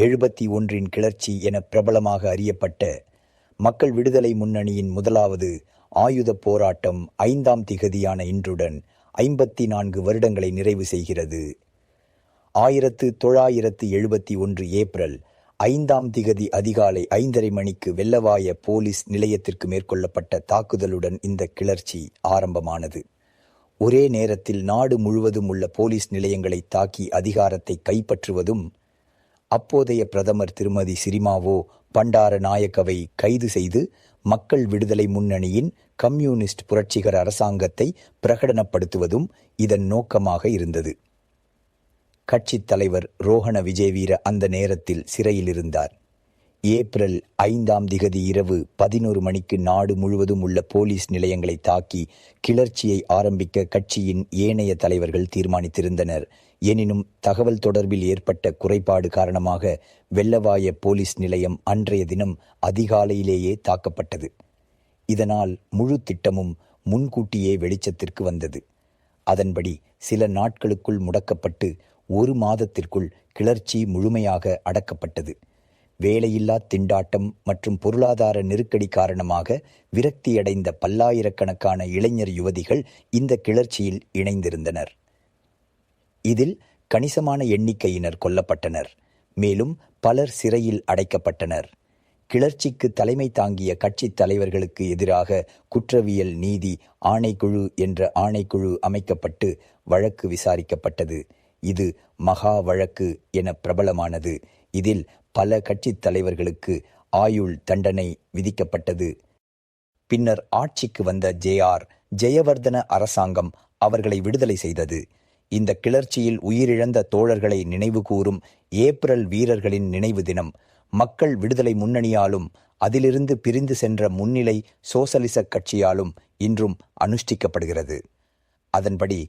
எழுபத்தி ஒன்றின் கிளர்ச்சி என பிரபலமாக அறியப்பட்ட மக்கள் விடுதலை முன்னணியின் முதலாவது ஆயுதப் போராட்டம் ஐந்தாம் திகதியான இன்றுடன் ஐம்பத்தி நான்கு வருடங்களை நிறைவு செய்கிறது. ஆயிரத்து தொள்ளாயிரத்து எழுபத்தி ஒன்று ஏப்ரல் ஐந்தாம் திகதி அதிகாலை ஐந்தரை மணிக்கு வெள்ளவாய போலீஸ் நிலையத்திற்கு மேற்கொள்ளப்பட்ட தாக்குதலுடன் இந்த கிளர்ச்சி ஆரம்பமானது. ஒரே நேரத்தில் நாடு முழுவதும் உள்ள போலீஸ் நிலையங்களை தாக்கி அதிகாரத்தை கைப்பற்றுவதும் அப்போதைய பிரதமர் திருமதி சிரிமாவோ பண்டார நாயக்கவை கைது செய்து மக்கள் விடுதலை முன்னணியின் கம்யூனிஸ்ட் புரட்சிகர அரசாங்கத்தை பிரகடனப்படுத்துவதும் இதன் நோக்கமாக இருந்தது. கட்சித் தலைவர் ரோஹண விஜயவீர அந்த நேரத்தில் சிறையில் இருந்தார். ஏப்ரல் ஐந்தாம் திகதி இரவு பதினோரு மணிக்கு நாடு முழுவதும் உள்ள போலீஸ் நிலையங்களை தாக்கி கிளர்ச்சியை ஆரம்பிக்க கட்சியின் ஏனைய தலைவர்கள் தீர்மானித்திருந்தனர். எனினும் தகவல் தொடர்பில் ஏற்பட்ட குறைபாடு காரணமாக வெள்ளவாய போலீஸ் நிலையம் அன்றைய தினம் அதிகாலையிலேயே தாக்கப்பட்டது. இதனால் முழு திட்டமும் முன்கூட்டியே வெளிச்சத்திற்கு வந்தது. அதன்படி சில நாட்களுக்குள் முடக்கப்பட்டு ஒரு மாதத்திற்குள் கிளர்ச்சி முழுமையாக அடக்கப்பட்டது. வேலையில்லா திண்டாட்டம் மற்றும் பொருளாதார நெருக்கடி காரணமாக விரக்தியடைந்த பல்லாயிரக்கணக்கான இளைஞர் யுவதிகள் இந்த கிளர்ச்சியில் இணைந்திருந்தனர். இதில் கணிசமான எண்ணிக்கையினர் கொல்லப்பட்டனர். மேலும் பலர் சிறையில் அடைக்கப்பட்டனர். கிளர்ச்சிக்கு தலைமை தாங்கிய கட்சித் தலைவர்களுக்கு எதிராக குற்றவியல் நீதி ஆணைக்குழு என்ற ஆணைக்குழு அமைக்கப்பட்டு வழக்கு விசாரிக்கப்பட்டது. இது மகா வழக்கு என பிரபலமானது. இதில் பல கட்சித் தலைவர்களுக்கு ஆயுள் தண்டனை விதிக்கப்பட்டது. பின்னர் ஆட்சிக்கு வந்த ஜே ஆர் ஜெயவர்தன அரசாங்கம் அவர்களை விடுதலை செய்தது. இந்த கிளர்ச்சியில் உயிரிழந்த தோழர்களை நினைவுகூரும் ஏப்ரல் வீரர்களின் நினைவு தினம். மக்கள் விடுதலை முன்னணியாலும் அதிலிருந்து பிரிந்து சென்ற முன்னிலை சோசலிச கட்சியாலும் இன்றும் அனுஷ்டிக்கப்படுகிறது. அதன்படி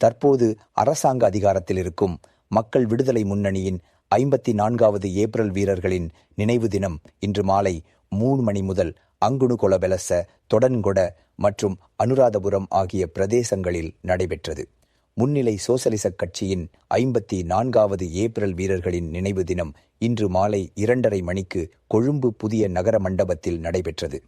தற்போது அரசாங்க அதிகாரத்தில் இருக்கும் மக்கள் விடுதலை முன்னணியின் ஐம்பத்தி நான்காவது ஏப்ரல் வீரர்களின் நினைவு தினம் இன்று மாலை மூணு மணி முதல் அங்குணு கொலபெலச தொடன்கொட மற்றும் அனுராதபுரம் ஆகிய பிரதேசங்களில் நடைபெற்றது. முன்னிலை சோசலிச கட்சியின் ஐம்பத்தி நான்காவது ஏப்ரல் வீரர்களின் நினைவு தினம் இன்று மாலை இரண்டரை மணிக்கு கொழும்பு புதிய நகர மண்டபத்தில் நடைபெற்றது.